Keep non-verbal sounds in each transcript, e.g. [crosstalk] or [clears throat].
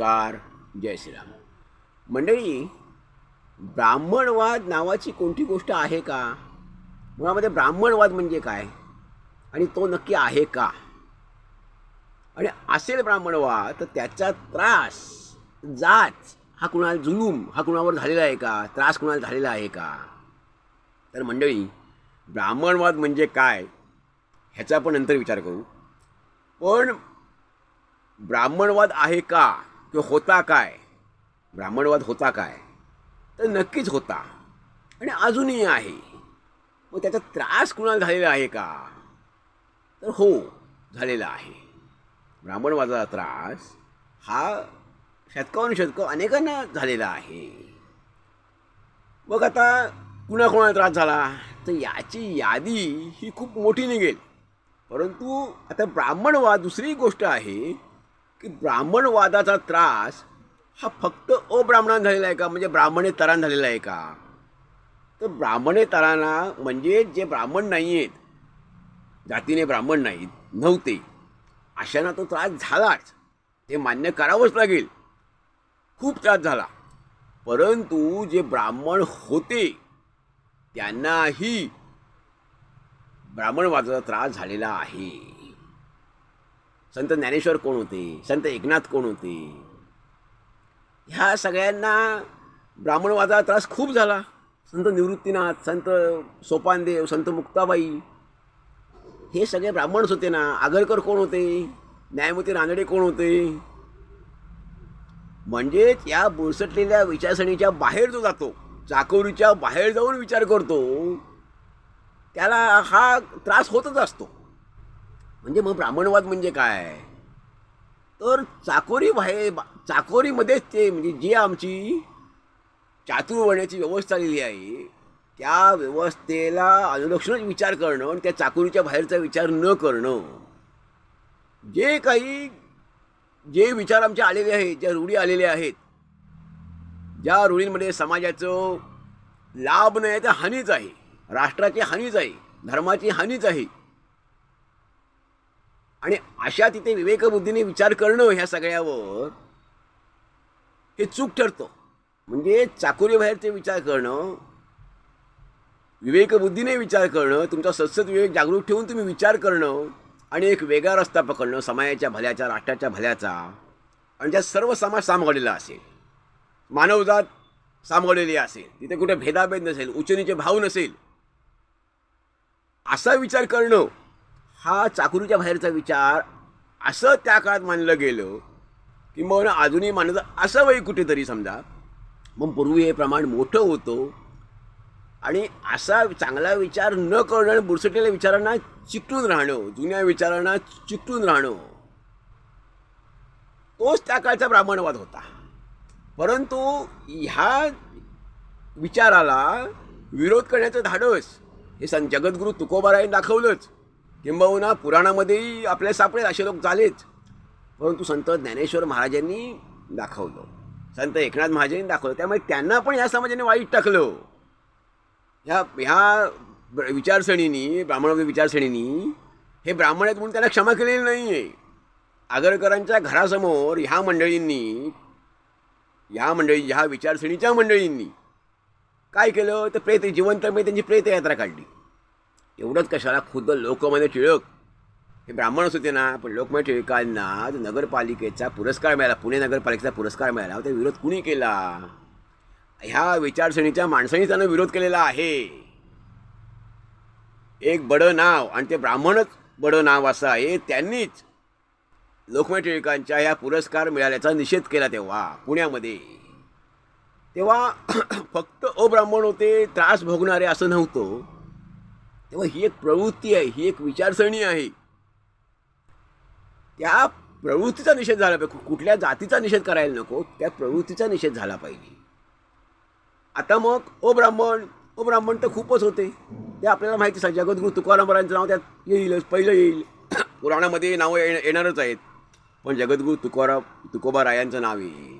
नमस्कार जय श्रीराम. मंडळी ब्राह्मणवाद नावाची कोणती गोष्ट आहे का? मुळामध्ये ब्राह्मणवाद म्हणजे काय? आणि तो नक्की आहे का? आणि असेल ब्राह्मणवाद तर त्याचा त्रास जाच हा कुणाला जुलूम हा कुणावर झालेला आहे का? त्रास कुणाला झालेला आहे का? तर मंडळी ब्राह्मणवाद म्हणजे काय? ह्याचा आपण नंतर विचार करू. पण ब्राह्मणवाद आहे का? किंवा होता काय? ब्राह्मणवाद होता काय? तर नक्कीच होता. आणि अजूनही आहे. मग त्याचा त्रास कुणाला झालेला आहे का? तर हो झालेला आहे. ब्राह्मणवादाचा त्रास हा शतकावरून शतकं अनेकांना झालेला आहे. मग आता कुणाकोणाला त्रास झाला? तर याची यादी ही खूप मोठी निघेल. परंतु आता ब्राह्मणवाद दुसरी गोष्ट आहे. की ब्राह्मणवादाचा त्रास हा फक्त अब्राह्मणांना झालेला आहे का? म्हणजे ब्राह्मणेतरांना झालेला आहे का? तर ब्राह्मणेतरांना म्हणजे जे ब्राह्मण नाही आहेत जातीने ब्राह्मण नाहीत नव्हते अशांना तो त्रास झालाच. ते मान्य करावंच लागेल. खूप त्रास झाला. परंतु जे ब्राह्मण होते त्यांनाही ब्राह्मणवादाचा त्रास झालेला आहे. संत ज्ञानेश्वर कोण होते? संत एकनाथ कोण होते? ह्या सगळ्यांना ब्राह्मणवादाचा त्रास खूप झाला. संत निवृत्तीनाथ संत सोपानदेव संत मुक्ताबाई हे सगळे ब्राह्मणच होते ना. आगरकर कोण होते? न्यायमूर्ती रानडे कोण होते? म्हणजेच या बुरसटलेल्या विचारसरणीच्या बाहेर जो जातो चाकोरीच्या बाहेर जाऊन विचार करतो त्याला हा त्रास होतच असतो. म्हणजे मग ब्राह्मणवाद म्हणजे काय? तर चाकोरी बाहेर चाकोरीमध्येच ते म्हणजे जी आमची चातुर्वण्याची व्यवस्था आलेली आहे त्या व्यवस्थेला अनुलक्षणच विचार करणं आणि त्या चाकोरीच्या बाहेरचा विचार न करणं. जे काही जे विचार आमचे आलेले आहेत ज्या रूढी आलेल्या आहेत ज्या रूढींमध्ये समाजाचं लाभ नाही तर हानीच आहे. राष्ट्राची हानीच आहे. धर्माची हानीच आहे. आणि अशा तिथे विवेकबुद्धीने विचार करणं ह्या सगळ्यावर हे चूक ठरतं. म्हणजे चाकोरी बाहेरचे विचार करणं विवेकबुद्धीने विचार करणं तुमचा सतसत विवेक जागरूक ठेवून तुम्ही विचार करणं आणि एक वेगळा रस्ता पकडणं समाजाच्या भल्याचा राष्ट्राच्या भल्याचा. आणि त्यात सर्व समाज सामावलेला असेल मानवजात सामावलेली असेल तिथे कुठे भेदाभेद नसेल उचनीचे भाव नसेल असा विचार करणं हा चाकुरीच्या बाहेरचा विचार असं त्या काळात मानलं गेलं की मग अजूनही मानलं असं वय कुठेतरी समजा. मग पूर्वी हे प्रमाण मोठं होतं. आणि असा चांगला विचार न करणं आणि बुरसटलेल्या विचारांना चिकटून राहणं जुन्या विचारांना चिकटून राहणं तोच त्या काळचा ब्राह्मणवाद होता. परंतु ह्या विचाराला विरोध करण्याचं धाडस हे सं जगद्गुरू तुकोबारायांनी दाखवलंच. किंबहुना पुराणामध्येही आपल्याला सापडेल असे लोक झालेच. परंतु संत ज्ञानेश्वर महाराजांनी दाखवलं. संत एकनाथ महाराजांनी दाखवलं. त्यामुळे त्यांना पण या समाजाने वाईट टाकलं. ह्या ह्या विचारसरणीनी ब्राह्मण विचारसरणीनी हे ब्राह्मण आहेत म्हणून त्यांना क्षमा केलेली नाही आहे आगरकरांच्या घरासमोर ह्या मंडळींनी ह्या मंडळी ह्या विचारसरणीच्या मंडळींनी काय केलं? तर प्रेत जिवंतमध्ये त्यांची प्रेतयात्रा काढली. एवढंच कशाला खुद्द लोकमान्य टिळक? हे ब्राह्मणच होते ना पण लोकमान्य टिळकांना जो नगरपालिकेचा पुरस्कार मिळाला पुणे नगरपालिकेचा पुरस्कार मिळाला. त्या विरोध कुणी केला? ह्या विचारसरणीच्या माणसांनी त्यानं विरोध केलेला आहे. एक बडं नाव आणि ते ब्राह्मणच बडं नाव असं आहे त्यांनीच लोकमान्य टिळकांच्या ह्या पुरस्कार मिळाल्याचा निषेध केला तेव्हा पुण्यामध्ये. तेव्हा [clears throat] फक्त अब्राह्मण होते त्रास भोगणारे असं नव्हतं. तेव्हा ही एक प्रवृत्ती आहे ही एक विचारसरणी आहे. त्या प्रवृत्तीचा निषेध झाला पाहिजे. कुठल्या जातीचा निषेध करायला नको त्या प्रवृत्तीचा निषेध झाला पाहिजे. आता मग ओ ब्राह्मण ओ ब्राह्मण तर खूपच होते. ते आपल्याला माहिती आहे जगद्गुरू तुकारामरायांचं नाव त्यात येईलच पहिलं येईल. [coughs] पुराणामध्ये नावं ये येणारच आहेत. पण जगद्गुरू तुकाराम तुकोबा रायांचं नाव येईल.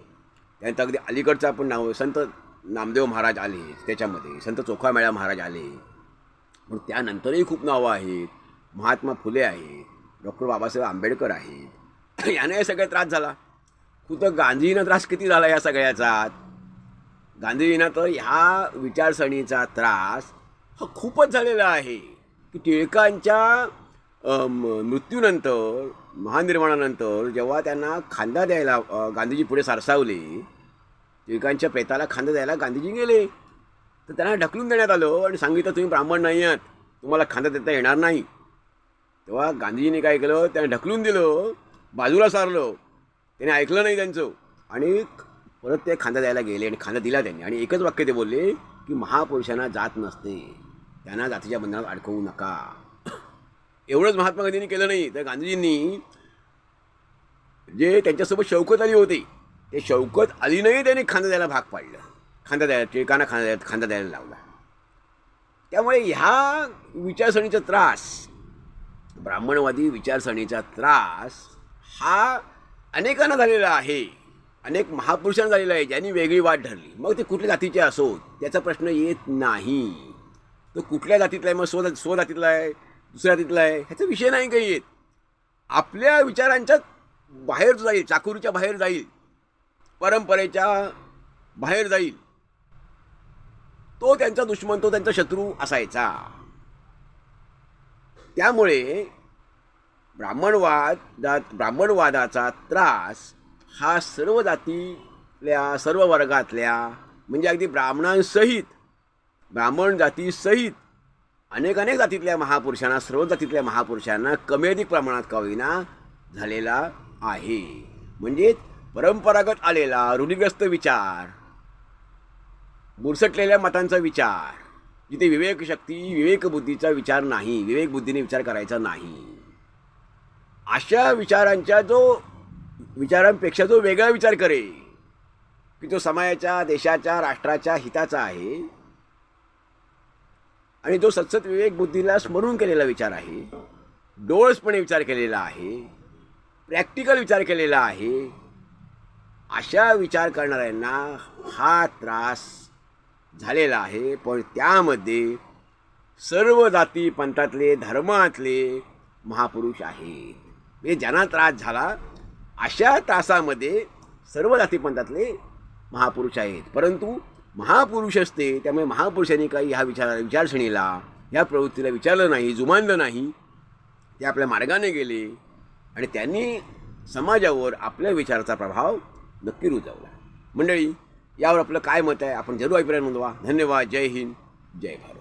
त्यानंतर अगदी अलीकडचं आपण नाव संत नामदेव महाराज आले त्याच्यामध्ये. संत चोखामेळा महाराज आले. पण त्यानंतरही खूप नावं आहेत. महात्मा फुले आहेत. डॉक्टर बाबासाहेब आंबेडकर आहेत. [clears throat] याने हे सगळा त्रास झाला. खुद तर गांधीजींना त्रास किती झाला या सगळ्याचा? गांधीजींना तर ह्या विचारसरणीचा त्रास हा खूपच झालेला आहे. की टिळकांच्या मृत्यूनंतर महानिर्माणानंतर जेव्हा त्यांना खांदा द्यायला गांधीजी पुढे सरसावले टिळकांच्या प्रेताला खांदा द्यायला गांधीजी गेले. तर त्यांना ढकलून देण्यात आलं आणि सांगितलं तुम्ही ब्राह्मण नाही आहात. तुम्हाला खांदा देता येणार नाही. तेव्हा गांधीजींनी काय केलं? त्यांना ढकलून दिलं बाजूला सारलं. त्याने ऐकलं नाही त्यांचं. आणि परत ते खांदा द्यायला गेले आणि खांदा दिला त्यांनी. आणि एकच वाक्य ते बोलले की महापुरुषांना जात नसते. त्यांना जातीच्या बंधनात अडकवू नका. एवढंच महात्मा गांधींनी केलं नाही. तर गांधीजींनी जे त्यांच्यासोबत शौकत आली होती ते शौकत आली नाही त्यांनी खांदा द्यायला भाग पाडलं. खांदा द्यायला टिळकांना खांदा द्यायला खांदा द्यायला लावला. त्यामुळे ह्या विचारसरणीचा त्रास ब्राह्मणवादी विचारसरणीचा त्रास हा अनेकांना झालेला आहे. अनेक महापुरुषांना झालेला आहे ज्यांनी वेगळी वाट धरली. मग ते कुठल्या जातीचे असोत त्याचा प्रश्न येत नाही. तो कुठल्या जातीतला आहे मग स्व स्वजातीतला आहे दुसऱ्या जातीतला आहे ह्याचा विषय नाही काही येत. आपल्या विचारांच्या बाहेर जाईल चाकुरीच्या बाहेर जाईल परंपरेच्या बाहेर जाईल. तो त्यांचा दुश्मन तो त्यांचा शत्रू असायचा. त्यामुळे ब्राह्मणवादात ब्राह्मणवादाचा त्रास हा सर्व जातीतल्या सर्व वर्गातल्या म्हणजे अगदी ब्राह्मणांसहित ब्राह्मण जातीसहित अनेक अनेक जातीतल्या महापुरुषांना सर्व जातीतल्या महापुरुषांना कमी अधिक प्रमाणात कविना झालेला आहे. म्हणजे परंपरागत आलेला रूढीग्रस्त विचार बुरसटलेल्या मतांचा विचार. जिथे विवेक शक्ती विवेकबुद्धीचा विचार नाही विवेकबुद्धीने विचार करायचा नाही. अशा विचारांच्या जो विचारांपेक्षा जो वेगळा विचार करे की तो समाजाच्या देशाच्या राष्ट्राच्या हिताचा आहे आणि जो सतसत विवेक बुद्धीला स्मरून केलेला विचार आहे डोळसपणे विचार केलेला आहे प्रॅक्टिकल विचार केलेला आहे अशा विचार करणाऱ्यांना हा त्रास झालेला आहे. पण त्यामध्ये सर्व जाती पंथातले धर्मातले महापुरुष आहेत. म्हणजे ज्यांना त्रास झाला अशा त्रासामध्ये सर्व जाती पंथातले महापुरुष आहेत. परंतु महापुरुष असते त्यामुळे महापुरुषांनी काही ह्या विचारा विचारसरणीला ह्या प्रवृत्तीला विचारलं नाही जुमानलं नाही. ते आपल्या मार्गाने गेले आणि त्यांनी समाजावर आपल्या विचाराचा प्रभाव नक्की रुजवला. मंडळी यावर आपलं काय मत आहे? आपण जरूर अभिप्राय नोंदवा. धन्यवाद. जय हिंद. जय भारत.